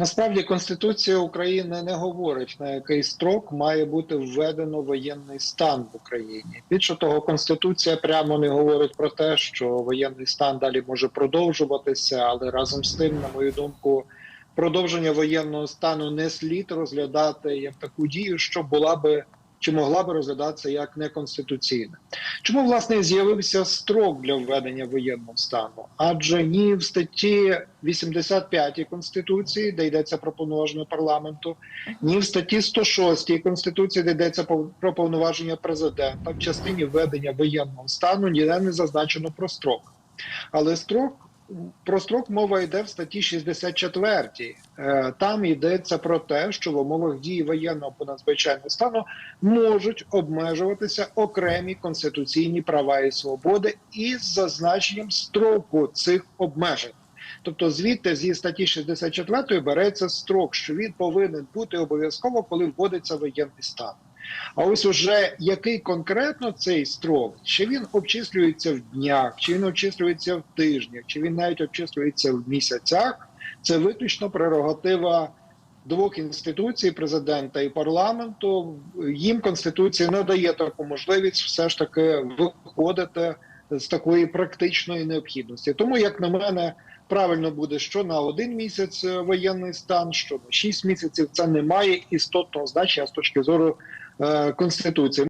Насправді Конституція України не говорить на який строк має бути введено воєнний стан в Україні. Більше того, Конституція прямо не говорить про те, що воєнний стан далі може продовжуватися, але разом з тим, на мою думку, продовження воєнного стану не слід розглядати як таку дію, що була би чи могла би розглядатися як неконституційна. Чому власне з'явився строк для введення воєнного стану? Адже ні в статті 85 конституції, де йдеться про повноваження парламенту, ні в статті 106 конституції, де йдеться про повноваження президента, в частині введення воєнного стану ніде не зазначено про строк. Але строк про строк мова йде в статті 64. Е, Там йдеться про те, що в умовах дії воєнного або надзвичайного стану можуть обмежуватися окремі конституційні права і свободи із зазначенням строку цих обмежень. Тобто, звідти зі статті 64 береться строк, що він повинен бути обов'язково, коли вводиться воєнний стан. А ось уже який конкретно цей строк, чи він обчислюється в днях, чи він обчислюється в тижнях, чи він навіть обчислюється в місяцях, це виключно прерогатива двох інституцій президента і парламенту. Їм конституція надає таку можливість все ж таки виходити з такої практичної необхідності. Тому, як на мене, правильно буде, що на один місяць е, воєнний стан, що на шість місяців це не має істотного значення з точки зору е, конституції.